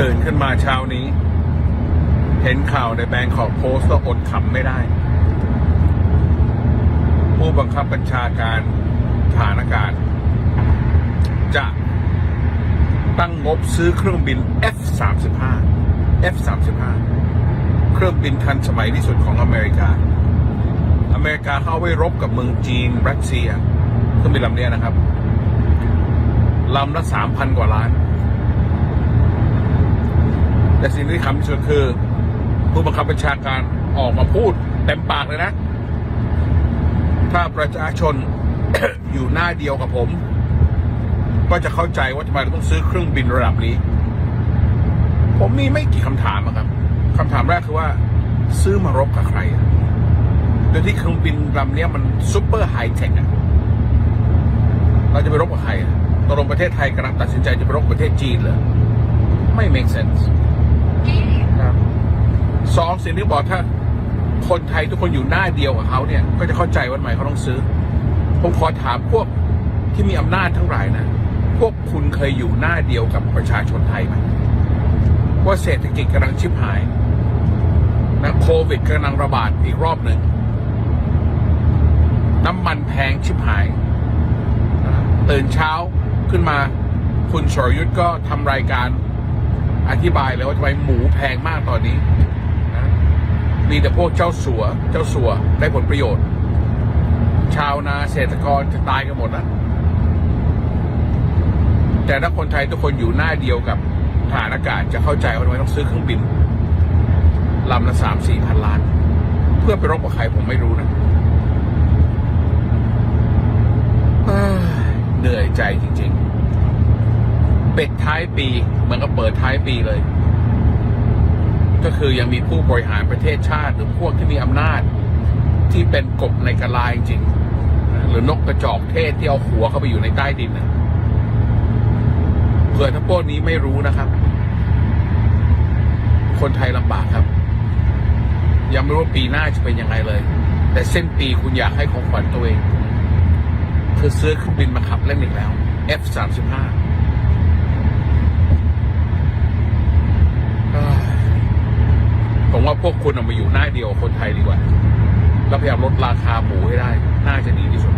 ตื่นขึ้นมาเช้านี้ เห็นข่าวในแบงค์ขอโพสต์ก็อดขำไม่ได้ ผู้บังคับบัญชาการฐานอากาศ จะตั้งงบซื้อเครื่องบิน F35 F35 เครื่องบินทันสมัยที่สุดของอเมริกา อเมริกาเข้าไปรบกับเมืองจีนรัสเซียเครื่องบินลำเนี้ยนะครับลำละสามพันกว่าล้าน แต่สิ่งที่ขำที่สุดคือ ผู้บังคับบัญชาการออกมาพูดเต็มปากเลยนะ ถ้าประชาชน อยู่หน้าเดียวกับผม ก็จะเข้าใจว่าทำไมเราต้องซื้อเครื่องบินระดับนี้ ผมมีไม่กี่คำถามครับคำถามแรกคือว่า ซื้อมารบกับใครโดยที่เครื่องบินลำนี้มันซูเปอร์ไฮเทคอะเราจะไปรบกับใครตกลงประเทศไทยกำลังตัดสินใจจะไปรบประเทศจีนเหรอไม่ make sense สองสิ่งที่บอกถ้าคนไทยทุกคนอยู่หน้าเดียวกับเขาเนี่ย ก็จะเข้าใจว่าทำไมเขาต้องซื้อ ผมขอถามพวกที่มีอำนาจทั้งหลายนะ พวกคุณเคยอยู่หน้าเดียวกับประชาชนไทยไหมว่าเศรษฐกิจกำลังชิบหายนะโควิดกำลังระบาดอีกรอบหนึ่ง น้ำมันแพงชิบหายตื่นเช้าขึ้นมา คุณชรยุทธก็ทำรายการอธิบายเลยว่าทำไมหมูแพงมากตอนนี้ มีแต่พวกเจ้าสัว เจ้าสัวได้ผลประโยชน์ ชาวนาเกษตรกรจะตายกันหมดนะแต่ถ้าคนไทยทุกคนอยู่หน้าเดียวกับฐานอากาศจะเข้าใจว่าทำไมต้องซื้อเครื่องบินลำละสามสี่พันล้าน เพื่อไปรบกับใครผมไม่รู้นะเอ้ยเหนื่อยใจจริงๆ เป็ดท้ายปีเหมือนกับเปิดท้ายปีเลย ก็คือยังมีผู้บริหารประเทศชาติ หรือพวกที่มีอำนาจ ที่เป็นกบในกระลาจริงๆหรือนกกระจอกเทศที่เอาหัวเข้าไปอยู่ในใต้ดินนะเผื่อถ้าพวกนี้ไม่รู้นะครับ คนไทยลำบากครับ ยังไม่รู้ปีหน้าจะเป็นยังไงเลย แต่เส้นปีคุณอยากให้ของขวัญตัวเอง คือซื้อเครื่องบินมาขับเล่นอีกแล้ว F35 เอ้ยผมว่า พวกคุณเอามาอยู่หน้าเดียวคนไทยดีกว่า แล้วพยายามลดราคาหมูให้ได้ น่าจะดีที่สุด